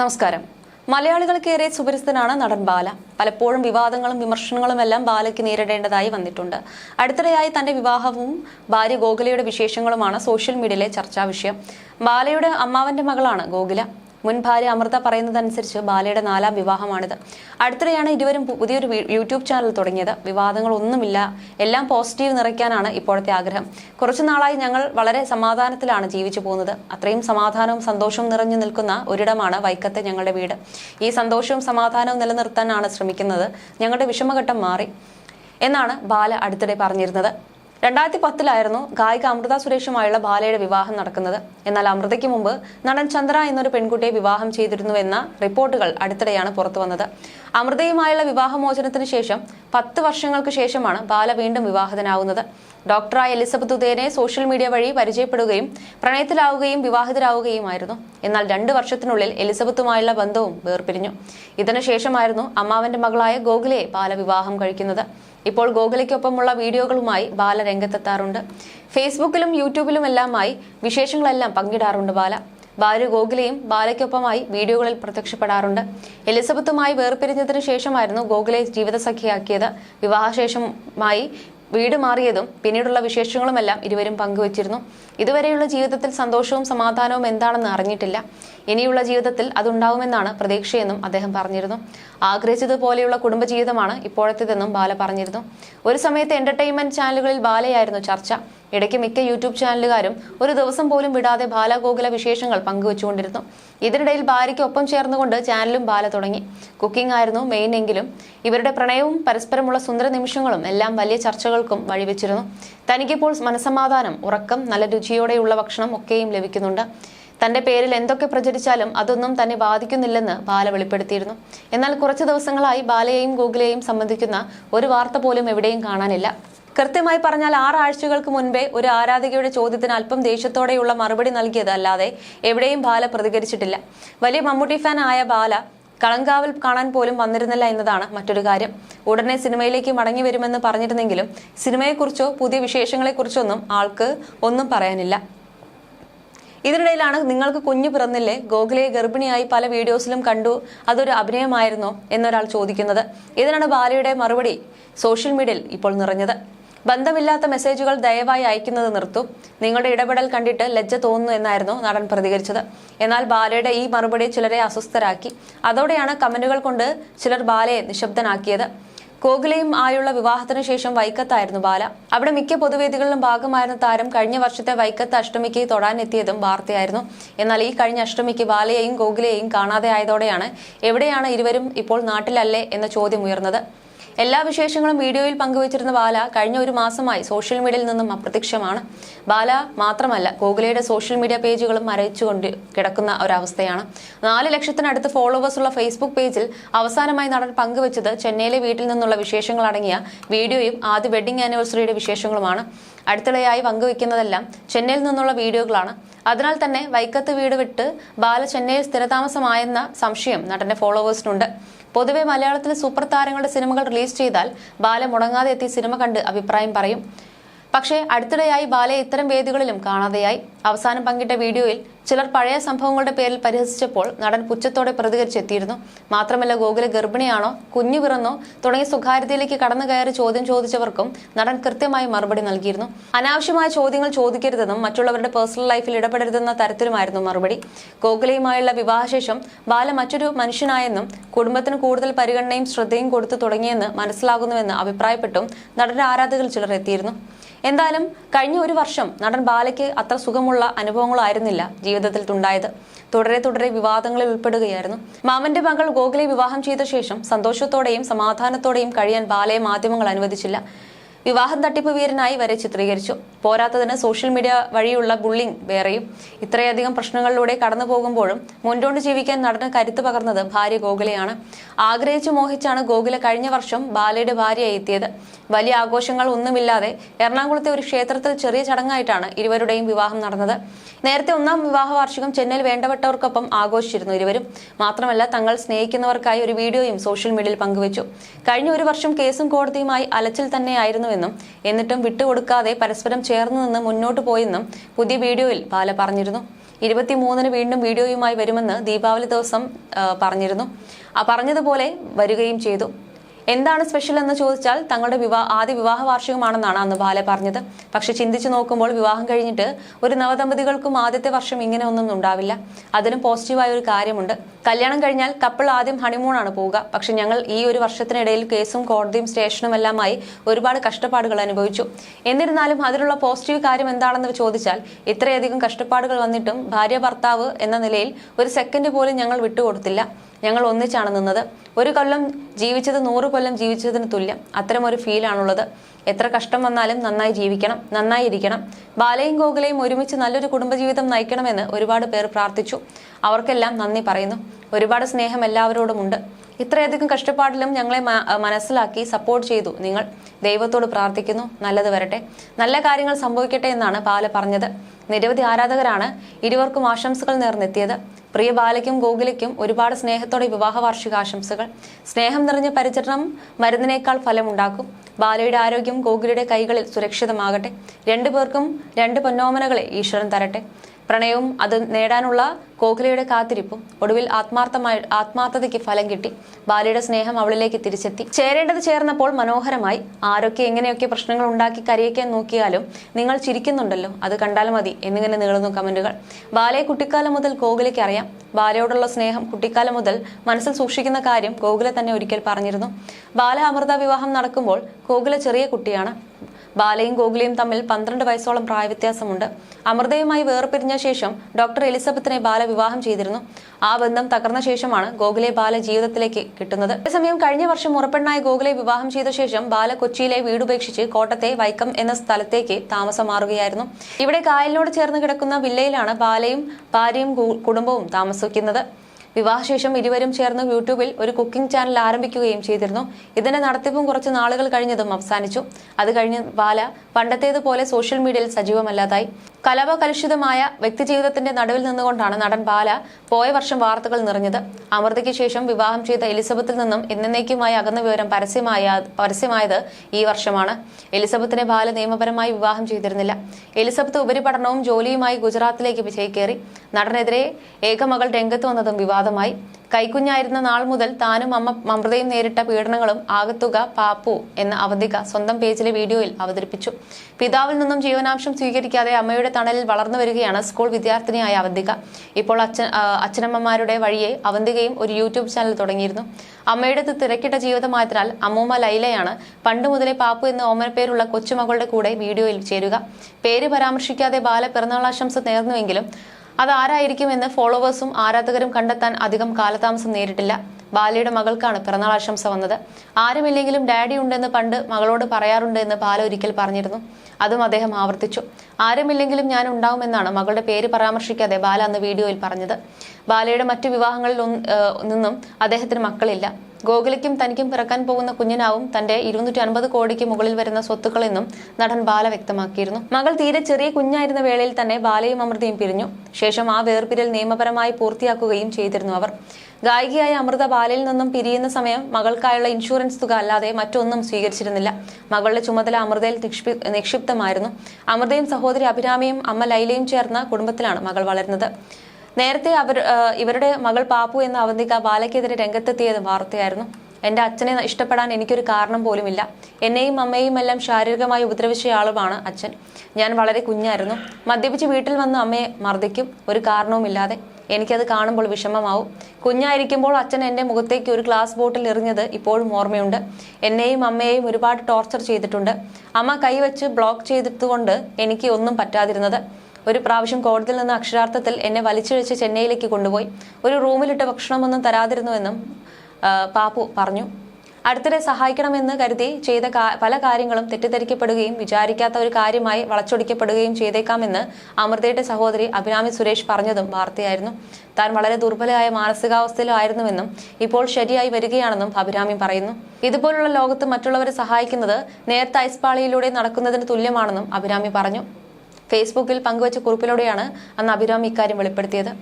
നമസ്കാരം. മലയാളികൾക്കേറെ സുപരിസ്ഥനാണ് നടൻ ബാല. പലപ്പോഴും വിവാദങ്ങളും വിമർശനങ്ങളും എല്ലാം ബാലയ്ക്ക് നേരിടേണ്ടതായി വന്നിട്ടുണ്ട്. അടുത്തിടെയായി തന്റെ വിവാഹവും ഭാര്യ ഗോകുലയുടെ വിശേഷങ്ങളുമാണ് സോഷ്യൽ മീഡിയയിലെ ചർച്ചാ വിഷയം. ബാലയുടെ അമ്മാവന്റെ മകളാണ് ഗോകുല. മുൻ ഭാര്യ അമൃത പറയുന്നതനുസരിച്ച് ബാലയുടെ നാലാം വിവാഹമാണിത്. അടുത്തിടെയാണ് ഇരുവരും പുതിയൊരു യൂട്യൂബ് ചാനൽ തുടങ്ങിയത്. വിവാദങ്ങളൊന്നുമില്ല. എല്ലാം പോസിറ്റീവ് നിറയ്ക്കാനാണ് ഇപ്പോഴത്തെ ആഗ്രഹം. കുറച്ചു നാളായി ഞങ്ങൾ വളരെ സമാധാനത്തിലാണ് ജീവിച്ചു പോകുന്നത്. അത്രയും സമാധാനവും സന്തോഷവും നിറഞ്ഞു നിൽക്കുന്ന ഒരിടമാണ് വൈക്കത്തെ ഞങ്ങളുടെ വീട്. ഈ സന്തോഷവും സമാധാനവും നിലനിർത്താനാണ് ശ്രമിക്കുന്നത്. ഞങ്ങളുടെ വിഷമഘട്ടം മാറി എന്നാണ് ബാല അടുത്തിടെ പറഞ്ഞിരുന്നത്. രണ്ടായിരത്തി പത്തിലായിരുന്നു ഗായിക അമൃത സുരേഷുമായുള്ള ബാലയുടെ വിവാഹം നടക്കുന്നത്. എന്നാൽ അമൃതയ്ക്ക് മുമ്പ് നടൻ ചന്ദ്ര എന്നൊരു പെൺകുട്ടിയെ വിവാഹം ചെയ്തിരുന്നുവെന്ന റിപ്പോർട്ടുകൾ അടുത്തിടെയാണ് പുറത്തു വന്നത് അമൃതയുമായുള്ള വിവാഹമോചനത്തിന് ശേഷം പത്ത് വർഷങ്ങൾക്ക് ശേഷമാണ് ബാല വീണ്ടും വിവാഹിതനാവുന്നത്. ഡോക്ടറായ എലിസബത്ത് ഉദയനെ സോഷ്യൽ മീഡിയ വഴി പരിചയപ്പെടുകയും പ്രണയത്തിലാവുകയും വിവാഹിതരാവുകയുമായിരുന്നു. എന്നാൽ രണ്ട് വർഷത്തിനുള്ളിൽ എലിസബത്തുമായുള്ള ബന്ധവും വേർപിരിഞ്ഞു. ഇതിനുശേഷമായിരുന്നു അമ്മാവന്റെ മകളായ ഗോകുലയെ ബാല വിവാഹം കഴിക്കുന്നത്. ഇപ്പോൾ ഗോകുലയ്ക്കൊപ്പമുള്ള വീഡിയോകളുമായി ബാല രംഗത്തെത്താറുണ്ട്. ഫേസ്ബുക്കിലും യൂട്യൂബിലും യൂട്യൂബിലുമെല്ലാമായി വിശേഷങ്ങളെല്ലാം പങ്കിടാറുണ്ട് ബാല. ഭാര്യ ഗോകുലയും ബാലയ്ക്കൊപ്പമായി വീഡിയോകളിൽ പ്രത്യക്ഷപ്പെടാറുണ്ട്. എലിസബത്തുമായി വേർപിരിഞ്ഞതിനു ശേഷമായിരുന്നു ഗോകുലയെ ജീവിതസഖിയാക്കിയത്. വിവാഹശേഷമായി വീട് മാറിയതും പിന്നീടുള്ള വിശേഷങ്ങളുമെല്ലാം ഇരുവരും പങ്കുവച്ചിരുന്നു. ഇതുവരെയുള്ള ജീവിതത്തിൽ സന്തോഷവും സമാധാനവും എന്താണെന്ന് അറിഞ്ഞിട്ടില്ല. ഇനിയുള്ള ജീവിതത്തിൽ അതുണ്ടാവുമെന്നാണ് പ്രതീക്ഷയെന്നും അദ്ദേഹം പറഞ്ഞിരുന്നു. ആഗ്രഹിച്ചതുപോലെയുള്ള കുടുംബജീവിതമാണ് ഇപ്പോഴത്തേതെന്നും ബാല പറഞ്ഞിരുന്നു. ഒരു സമയത്ത് എന്റർടൈൻമെന്റ് ചാനലുകളിൽ ബാലയായിരുന്നു ചർച്ച. ഇടയ്ക്ക് മിക്ക യൂട്യൂബ് ചാനലുകാരും ഒരു ദിവസം പോലും വിടാതെ ബാലഗോകുല വിശേഷങ്ങൾ പങ്കുവച്ചുകൊണ്ടിരുന്നു. ഇതിനിടയിൽ ഭാര്യയ്ക്ക് ഒപ്പം ചേർന്നുകൊണ്ട് ചാനലും ബാല തുടങ്ങി. കുക്കിംഗ് ആയിരുന്നു മെയിൻ എങ്കിലും ഇവരുടെ പ്രണയവും പരസ്പരമുള്ള സുന്ദര നിമിഷങ്ങളും എല്ലാം വലിയ ചർച്ചകൾക്കും വഴിവെച്ചിരുന്നു. തനിക്കിപ്പോൾ മനസമാധാനം ഉറക്കം നല്ല രുചിയോടെയുള്ള ഭക്ഷണം ഒക്കെയും ലഭിക്കുന്നുണ്ട്. തന്റെ പേരിൽ എന്തൊക്കെ പ്രചരിച്ചാലും അതൊന്നും തന്നെ ബാധിക്കുന്നില്ലെന്ന് ബാല വെളിപ്പെടുത്തിയിരുന്നു. എന്നാൽ കുറച്ച് ദിവസങ്ങളായി ബാലയെയും ഗൂഗിളെയും സംബന്ധിക്കുന്ന ഒരു വാർത്ത പോലും എവിടെയും കാണാനില്ല. കൃത്യമായി പറഞ്ഞാൽ ആറാഴ്ചകൾക്ക് മുൻപേ ഒരു ആരാധികയുടെ ചോദ്യത്തിന് അല്പം ദേഷ്യത്തോടെയുള്ള മറുപടി നൽകിയതല്ലാതെ എവിടെയും ബാല പ്രതികരിച്ചിട്ടില്ല. വലിയ മമ്മൂട്ടി ഫാൻ ആയ ബാല കളങ്കാവൽ കാണാൻ പോലും വന്നിരുന്നില്ല എന്നതാണ് മറ്റൊരു കാര്യം. ഉടനെ സിനിമയിലേക്ക് മടങ്ങി വരുമെന്ന് പറഞ്ഞിരുന്നെങ്കിലും സിനിമയെക്കുറിച്ചോ പുതിയ വിശേഷങ്ങളെക്കുറിച്ചോ ഒന്നും ആൾക്ക് ഒന്നും പറയാനില്ല. ഇതിനിടയിലാണ് നിങ്ങൾക്ക് കുഞ്ഞു പിറന്നില്ലേ ഗോകുലയെ ഗർഭിണിയായി പല വീഡിയോസിലും കണ്ടു അതൊരു അഭിനയമായിരുന്നോ എന്നൊരാൾ ചോദിക്കുന്നത്. ഇതിനാണ് ബാലയുടെ മറുപടി. സോഷ്യൽ മീഡിയയിൽ ഇപ്പോൾ നിറഞ്ഞത്. ബന്ധമില്ലാത്ത മെസ്സേജുകൾ ദയവായി അയക്കുന്നത് നിർത്തൂ. നിങ്ങളുടെ ഇടപെടൽ കണ്ടിട്ട് ലജ്ജ തോന്നുന്നു എന്നായിരുന്നു നടൻ പ്രതികരിച്ചത്. എന്നാൽ ബാലയുടെ ഈ മറുപടി ചിലരെ അസ്വസ്ഥരാക്കി. അതോടെയാണ് കമന്റുകൾ കൊണ്ട് ചിലർ ബാലയെ നിശബ്ദനാക്കിയത്. കോകിലയും ആയുള്ള വിവാഹത്തിനു ശേഷം വൈക്കത്തായിരുന്നു ബാല. അവിടെ മിക്ക പൊതുവേദികളിലും ഭാഗമായിരുന്ന താരം കഴിഞ്ഞ വർഷത്തെ വൈക്കത്ത് അഷ്ടമിക്ക് തൊടാനെത്തിയതും വാർത്തയായിരുന്നു. എന്നാൽ ഈ കഴിഞ്ഞ അഷ്ടമിക്ക് ബാലയെയും ഗോകുലയെയും കാണാതെ ആയതോടെയാണ് എവിടെയാണ് ഇരുവരും ഇപ്പോൾ നാട്ടിലല്ലേ എന്ന ചോദ്യം ഉയർന്നത്. എല്ലാ വിശേഷങ്ങളും വീഡിയോയിൽ പങ്കുവച്ചിരുന്ന ബാല കഴിഞ്ഞ ഒരു മാസമായി സോഷ്യൽ മീഡിയയിൽ നിന്നും അപ്രത്യക്ഷമാണ്. ബാല മാത്രമല്ല ഗോകുലയുടെ സോഷ്യൽ മീഡിയ പേജുകളും മരവിച്ചുകൊണ്ട് കിടക്കുന്ന ഒരവസ്ഥയാണ്. നാല് ലക്ഷത്തിനടുത്ത് ഫോളോവേഴ്സ് ഉള്ള ഫേസ്ബുക്ക് പേജിൽ അവസാനമായി നടൻ പങ്കുവച്ചത് ചെന്നൈയിലെ വീട്ടിൽ നിന്നുള്ള വിശേഷങ്ങൾ അടങ്ങിയ വീഡിയോയും ആദ്യ വെഡിങ് ആനിവേഴ്സറിയുടെ വിശേഷങ്ങളുമാണ്. അടുത്തിടെയായി പങ്കുവയ്ക്കുന്നതെല്ലാം ചെന്നൈയിൽ നിന്നുള്ള വീഡിയോകളാണ്. അതിനാൽ തന്നെ വൈക്കത്ത് വീട് വിട്ട് ബാല ചെന്നൈയിൽ സ്ഥിരതാമസമായെന്ന സംശയം നടന്റെ ഫോളോവേഴ്സിനുണ്ട് പൊതുവെ മലയാളത്തിലെ സൂപ്പർ താരങ്ങളുടെ സിനിമകൾ റിലീസ് ചെയ്താൽ ബാല മുടങ്ങാതെ എത്തി സിനിമ കണ്ട് അഭിപ്രായം പറയും. പക്ഷേ അടുത്തിടെയായി ബാലയെ ഇത്തരം വേദികളിലും കാണാതെയായി. അവസാനം പങ്കിട്ട വീഡിയോയിൽ ചിലർ പഴയ സംഭവങ്ങളുടെ പേരിൽ പരിഹസിച്ചപ്പോൾ നടൻ പുച്ഛത്തോടെ പ്രതികരിച്ചെത്തിയിരുന്നു. മാത്രമല്ല ഗോകുല ഗർഭിണിയാണോ കുഞ്ഞു പിറന്നോ തുടങ്ങിയ സ്വകാര്യതയിലേക്ക് കടന്നു കയറി ചോദ്യം ചോദിച്ചവർക്കും നടൻ കൃത്യമായി മറുപടി നൽകിയിരുന്നു. അനാവശ്യമായ ചോദ്യങ്ങൾ ചോദിക്കരുതെന്നും മറ്റുള്ളവരുടെ പേഴ്സണൽ ലൈഫിൽ ഇടപെടരുതെന്ന തരത്തിലുമായിരുന്നു മറുപടി. ഗോകുലയുമായുള്ള വിവാഹശേഷം ബാല മറ്റൊരു മനുഷ്യനായെന്നും കുടുംബത്തിന് കൂടുതൽ പരിഗണനയും ശ്രദ്ധയും കൊടുത്തു തുടങ്ങിയെന്ന് മനസ്സിലാകുന്നുവെന്ന് അഭിപ്രായപ്പെട്ടും നടന്റെ ആരാധകർ ചിലർ എത്തിയിരുന്നു. എന്തായാലും കഴിഞ്ഞ ഒരു വർഷം നടൻ ബാലയ്ക്ക് അത്ര സുഖമുള്ള അനുഭവങ്ങളായിരുന്നില്ല ജീവിതത്തിൽ ഉണ്ടായത് തുടരെ തുടരെ വിവാദങ്ങളിൽ ഉൾപ്പെടുകയായിരുന്നു. മാമന്റെ മകൾ ഗോകുലെ വിവാഹം ചെയ്ത ശേഷം സന്തോഷത്തോടെയും സമാധാനത്തോടെയും കഴിയാൻ ബാലയെ മാധ്യമങ്ങൾ അനുവദിച്ചില്ല. വിവാഹം തട്ടിപ്പ് വീരനായി വരെ ചിത്രീകരിച്ചു. പോരാത്തതിന് സോഷ്യൽ മീഡിയ വഴിയുള്ള ബുള്ളിംഗ് വേറെയും. ഇത്രയധികം പ്രശ്നങ്ങളിലൂടെ കടന്നു പോകുമ്പോഴും മുൻപോട്ട് ജീവിക്കാൻ നടന് കരുത്ത് പകർന്നത് ഭാര്യ ഗോകുലയാണ്. ആഗ്രഹിച്ചു മോഹിച്ചാണ് ഗോകുല കഴിഞ്ഞ വർഷം ബാലയുടെ ഭാര്യയായി എത്തിയത്. വലിയ ആഘോഷങ്ങൾ ഒന്നുമില്ലാതെ എറണാകുളത്തെ ഒരു ക്ഷേത്രത്തിൽ ചെറിയ ചടങ്ങായിട്ടാണ് ഇരുവരുടെയും വിവാഹം നടന്നത്. നേരത്തെ ഒന്നാം വിവാഹ വാർഷികം ചെന്നൈയിൽ വേണ്ടപ്പെട്ടവർക്കൊപ്പം ആഘോഷിച്ചിരുന്നു ഇരുവരും. മാത്രമല്ല തങ്ങൾ സ്നേഹിക്കുന്നവർക്കായി ഒരു വീഡിയോയും സോഷ്യൽ മീഡിയയിൽ പങ്കുവച്ചു. കഴിഞ്ഞ ഒരു വർഷം കേസും കോടതിയുമായി അലച്ചിൽ തന്നെയായിരുന്നുവെന്നും എന്നിട്ടും വിട്ടുകൊടുക്കാതെ പരസ്പരം ചേർന്നു നിന്ന് മുന്നോട്ട് പോയെന്നും പുതിയ വീഡിയോയിൽ ബാല പറഞ്ഞിരുന്നു. ഇരുപത്തിമൂന്നിന് വീണ്ടും വീഡിയോയുമായി വരുമെന്ന് ദീപാവലി ദിവസം പറഞ്ഞിരുന്നു. പറഞ്ഞതുപോലെ വരികയും ചെയ്തു. എന്താണ് സ്പെഷ്യൽ എന്ന് ചോദിച്ചാൽ തങ്ങളുടെ വിവാഹ ആദ്യ വിവാഹ വാർഷികമാണെന്നാണ് അന്ന് ബാല പറഞ്ഞത്. പക്ഷെ ചിന്തിച്ചു നോക്കുമ്പോൾ വിവാഹം കഴിഞ്ഞിട്ട് ഒരു നവദമ്പതികൾക്കും ആദ്യത്തെ വർഷം ഇങ്ങനെ ഒന്നും ഉണ്ടാവില്ല. അതിനും പോസിറ്റീവായ ഒരു കാര്യമുണ്ട്. കല്യാണം കഴിഞ്ഞാൽ കപ്പിൾ ആദ്യം ഹണിമൂണാണ് പോവുക. പക്ഷെ ഞങ്ങൾ ഈ ഒരു വർഷത്തിനിടയിൽ കേസും കോടതിയും സ്റ്റേഷനും എല്ലാമായി ഒരുപാട് കഷ്ടപ്പാടുകൾ അനുഭവിച്ചു. എന്നിരുന്നാലും അതിലുള്ള പോസിറ്റീവ് കാര്യം എന്താണെന്ന് ചോദിച്ചാൽ ഇത്രയധികം കഷ്ടപ്പാടുകൾ വന്നിട്ടും ഭാര്യ ഭർത്താവ് എന്ന നിലയിൽ ഒരു സെക്കൻഡ് പോലും ഞങ്ങൾ വിട്ടുകൊടുത്തില്ല. ഞങ്ങൾ ഒന്നിച്ചാണ് നിന്നത്. ഒരു കൊല്ലം ജീവിച്ചത് നൂറ് കൊല്ലം ജീവിച്ചതിന് തുല്യം. അത്തരം ഒരു ഫീലാണുള്ളത് എത്ര കഷ്ടം വന്നാലും നന്നായി ജീവിക്കണം നന്നായി ഇരിക്കണം. ബാലയും ഗോകുലയും ഒരുമിച്ച് നല്ലൊരു കുടുംബജീവിതം നയിക്കണമെന്ന് ഒരുപാട് പേർ പ്രാർത്ഥിച്ചു. അവർക്കെല്ലാം നന്ദി പറയുന്നു. ഒരുപാട് സ്നേഹം എല്ലാവരോടുമുണ്ട്. ഇത്രയധികം കഷ്ടപ്പാടിലും ഞങ്ങളെ മനസ്സിലാക്കി സപ്പോർട്ട് ചെയ്തു നിങ്ങൾ. ദൈവത്തോട് പ്രാർത്ഥിക്കുന്നു. നല്ലത് വരട്ടെ. നല്ല കാര്യങ്ങൾ സംഭവിക്കട്ടെ എന്നാണ് പാല പറഞ്ഞത്. നിരവധി ആരാധകരാണ് ഇരുവർക്കും ആശംസകൾ നേർന്നെത്തിയത്. പ്രിയ ബാലയ്ക്കും ഗോകുലയ്ക്കും ഒരുപാട് സ്നേഹത്തോടെ വിവാഹ വാർഷികാശംസകൾ. സ്നേഹം നിറഞ്ഞ പരിചരണം മരുന്നിനേക്കാൾ ഫലമുണ്ടാക്കും. ബാലയുടെ ആരോഗ്യം ഗോകുലയുടെ കൈകളിൽ സുരക്ഷിതമാകട്ടെ. രണ്ടു പേർക്കും രണ്ട് പൊന്നോമനകളെ ഈശ്വരൻ തരട്ടെ. പ്രണയവും അത് നേടാനുള്ള കോഹ്ലിയുടെ കാത്തിരിപ്പും ഒടുവിൽ ആത്മാർത്ഥമായ ആത്മാർത്ഥതയ്ക്ക് ഫലം കിട്ടി. ബാലിയുടെ സ്നേഹം അവളിലേക്ക് തിരിച്ചെത്തി. ചേരേണ്ടത് ചേർന്നപ്പോൾ മനോഹരമായി ആരൊക്കെ എങ്ങനെയൊക്കെ പ്രശ്നങ്ങൾ ഉണ്ടാക്കി കരയിക്കാൻ നോക്കിയാലും നിങ്ങൾ ചിരിക്കുന്നുണ്ടല്ലോ അത് കണ്ടാൽ മതി എന്നിങ്ങനെ നീളുന്നു കമന്റുകൾ. ബാലയെ കുട്ടിക്കാലം മുതൽ ഗോകുലയ്ക്ക് അറിയാം. ബാലയോടുള്ള സ്നേഹം കുട്ടിക്കാലം മുതൽ മനസ്സിൽ സൂക്ഷിക്കുന്ന കാര്യം ഗോകുല തന്നെ ഒരിക്കൽ പറഞ്ഞിരുന്നു. ബാല അമൃത വിവാഹം നടക്കുമ്പോൾ ഗോകുല ചെറിയ കുട്ടിയാണ്. ബാലയും ഗോകുലയും തമ്മിൽ പന്ത്രണ്ട് വയസ്സോളം പ്രായവ്യത്യാസമുണ്ട്. അമൃതയുമായി വേർപിരിഞ്ഞ ശേഷം ഡോക്ടർ എലിസബത്തിനെ ബാല വിവാഹം ചെയ്തിരുന്നു. ആ ബന്ധം തകർന്ന ശേഷമാണ് ഗോകുലെ ബാല ജീവിതത്തിലേക്ക് കിട്ടുന്നത്. അതേസമയം കഴിഞ്ഞ വർഷം മുറപ്പെണ്ണായ ഗോകുലെ വിവാഹം ചെയ്ത ശേഷം ബാല കൊച്ചിയിലെ വീടുപേക്ഷിച്ച് കോട്ടത്തെ വൈക്കം എന്ന സ്ഥലത്തേക്ക് താമസം മാറുകയായിരുന്നു ഇവിടെ കായലിനോട് ചേർന്ന് കിടക്കുന്ന വില്ലയിലാണ് ബാലയും ഭാര്യയും കുടുംബവും താമസിക്കുന്നത്. വിവാഹശേഷം ഇരുവരും ചേർന്ന് യൂട്യൂബിൽ ഒരു കുക്കിംഗ് ചാനൽ ആരംഭിക്കുകയും ചെയ്തിരുന്നു. ഇതിന്റെ നടത്തിപ്പും കുറച്ച് നാളുകൾ കഴിഞ്ഞതും അവസാനിച്ചു. അത് കഴിഞ്ഞ് ബാല പണ്ടത്തേതുപോലെ സോഷ്യൽ മീഡിയയിൽ സജീവമല്ലാതായി. കലപ കലുഷിതമായ വ്യക്തിജീവിതത്തിന്റെ നടുവിൽ നിന്നുകൊണ്ടാണ് നടൻ ബാല പോയ വർഷം വാർത്തകൾ നിറഞ്ഞത്. അമൃതയ്ക്ക് ശേഷം വിവാഹം ചെയ്ത എലിസബത്തിൽ നിന്നും എന്നേക്കുമായി അകന്ന വിവരം പരസ്യമായ പരസ്യമായത് ഈ വർഷമാണ്. എലിസബത്തിനെ ബാല നിയമപരമായി വിവാഹം ചെയ്തിരുന്നില്ല. എലിസബത്ത് ഉപരിപഠനവും ജോലിയുമായി ഗുജറാത്തിലേക്ക് വിജയിക്കേറി നടനെതിരെ ഏകമകൾ രംഗത്ത് വന്നതും വിവാദമായി. കൈക്കുഞ്ഞായിരുന്ന നാൾ മുതൽ താനും അമ്മ മമൃതയും നേരിട്ട പീഡനങ്ങളും ആകത്തുക പാപ്പു എന്ന അവധിക സ്വന്തം പേജിലെ വീഡിയോയിൽ അവതരിപ്പിച്ചു. പിതാവിൽ നിന്നും ജീവനാംശം സ്വീകരിക്കാതെ അമ്മയുടെ തണലിൽ വളർന്നു വരികയാണ് സ്കൂൾ വിദ്യാർത്ഥിനിയായ അവധിക. ഇപ്പോൾ അച്ഛൻ അച്ഛനമ്മമാരുടെ വഴിയെ അവന്തികയും ഒരു യൂട്യൂബ് ചാനൽ തുടങ്ങിയിരുന്നു. അമ്മയുടെ തി- തിരക്കിട്ട ജീവിതമായതിനാൽ അമ്മൂമ്മ ലൈലയാണ് പണ്ട് മുതലേ പാപ്പു എന്ന ഓമനപ്പേരുള്ള കൊച്ചുമകളുടെ കൂടെ വീഡിയോയിൽ ചേരുക. പേര് പരാമർശിക്കാതെ ബാല പിറന്നാളാശംസ നേർന്നുവെങ്കിലും അതാരായിരിക്കുമെന്ന് ഫോളോവേഴ്സും ആരാധകരും കണ്ടെത്താൻ അധികം കാലതാമസം നേരിട്ടില്ല. ബാലയുടെ മകൾക്കാണ് പിറന്നാൾ ആശംസ വന്നത്. ആരുമില്ലെങ്കിലും ഡാഡി ഉണ്ടെന്ന് പണ്ട് മകളോട് പറയാറുണ്ട് എന്ന് ബാല ഒരിക്കൽ പറഞ്ഞിരുന്നു. അതും അദ്ദേഹം ആവർത്തിച്ചു. ആരുമില്ലെങ്കിലും ഞാൻ ഉണ്ടാവുമെന്നാണ് മകളുടെ പേര് പരാമർശിക്കാതെ ബാല അന്ന് വീഡിയോയിൽ പറഞ്ഞത്. ബാലയുടെ മറ്റു വിവാഹങ്ങളിൽ നിന്നും അദ്ദേഹത്തിന് മക്കളില്ല. ഗോകുലയ്ക്കും തനിക്കും പിറക്കാൻ പോകുന്ന കുഞ്ഞിനാവും തന്റെ ഇരുന്നൂറ്റി അൻപത് കോടിക്ക് മുകളിൽ വരുന്ന സ്വത്തുക്കളെന്നും നടൻ ബാല വ്യക്തമാക്കിയിരുന്നു. മകൾ തീരെ ചെറിയ കുഞ്ഞായിരുന്ന വേളയിൽ തന്നെ ബാലയും അമൃതയും പിരിഞ്ഞു. ശേഷം ആ വേർപിരൽ നിയമപരമായി പൂർത്തിയാക്കുകയും ചെയ്തിരുന്നു അവർ. ഗായികയായ അമൃത ബാലയിൽ നിന്നും പിരിയുന്ന സമയം മകൾക്കായുള്ള ഇൻഷുറൻസ് തുക അല്ലാതെ മറ്റൊന്നും സ്വീകരിച്ചിരുന്നില്ല. മകളുടെ ചുമതല അമൃതയിൽ നിക്ഷിപ്തമായിരുന്നു. അമൃതയും സഹോദരി അഭിരാമിയും അമ്മ ലൈലയും ചേർന്ന കുടുംബത്തിലാണ് മകൾ വളരുന്നത്. നേരത്തെ അവർ ഇവരുടെ മകൾ പാപ്പു എന്ന അവന്തിക ബാലയ്ക്കെതിരെ രംഗത്തെത്തിയത് വാർത്തയായിരുന്നു. എന്റെ അച്ഛനെ ഇഷ്ടപ്പെടാൻ എനിക്കൊരു കാരണം പോലുമില്ല. എന്നെയും അമ്മയും എല്ലാം ശാരീരികമായി ഉപദ്രവിച്ചയാളുമാണ് അച്ഛൻ. ഞാൻ വളരെ കുഞ്ഞായിരുന്നു. മദ്യപിച്ച് വീട്ടിൽ വന്ന് അമ്മയെ മർദ്ദിക്കും. ഒരു കാരണവുമില്ലാതെ എനിക്കത് കാണുമ്പോൾ വിഷമമാവും. കുഞ്ഞായിരിക്കുമ്പോൾ അച്ഛൻ എന്റെ മുഖത്തേക്ക് ഒരു ഗ്ലാസ് ബോട്ടിൽ എറിഞ്ഞത് ഇപ്പോഴും ഓർമ്മയുണ്ട്. എന്നെയും അമ്മയെയും ഒരുപാട് ടോർച്ചർ ചെയ്തിട്ടുണ്ട്. അമ്മ കൈവച്ച് ബ്ലോക്ക് ചെയ്തിട്ടുകൊണ്ട് എനിക്ക് ഒന്നും പറ്റാതിരുന്നത്. ഒരു പ്രാവശ്യം കോടതിയിൽ നിന്ന് അക്ഷരാർത്ഥത്തിൽ എന്നെ വലിച്ചിഴച്ച് ചെന്നൈയിലേക്ക് കൊണ്ടുപോയി. ഒരു റൂമിലിട്ട് ഭക്ഷണമൊന്നും തരാതിരുന്നുവെന്നും പാപ്പു പറഞ്ഞു. അടുത്തിടെ സഹായിക്കണമെന്ന് കരുതി ചെയ്ത പല കാര്യങ്ങളും തെറ്റിദ്ധരിക്കപ്പെടുകയും വിചാരിക്കാത്ത ഒരു കാര്യമായി വളച്ചൊടിക്കപ്പെടുകയും ചെയ്തേക്കാമെന്ന് അമൃതയുടെ സഹോദരി അഭിനാമി സുരേഷ് പറഞ്ഞതും വാർത്തയായിരുന്നു. താൻ വളരെ ദുർബലമായ മാനസികാവസ്ഥയിലായിരുന്നുവെന്നും ഇപ്പോൾ ശരിയായി വരികയാണെന്നും അഭിരാമി പറയുന്നു. ഇതുപോലുള്ള ലോകത്ത് മറ്റുള്ളവരെ സഹായിക്കുന്നത് നേരത്തെ ഐസ്പാളിയിലൂടെ നടക്കുന്നതിന് തുല്യമാണെന്നും അഭിരാമി പറഞ്ഞു. ഫേസ്ബുക്കിൽ പങ്കുവച്ച കുറിപ്പിലൂടെയാണ് അന്ന് അഭിരാമി ഇക്കാര്യം വെളിപ്പെടുത്തിയത്.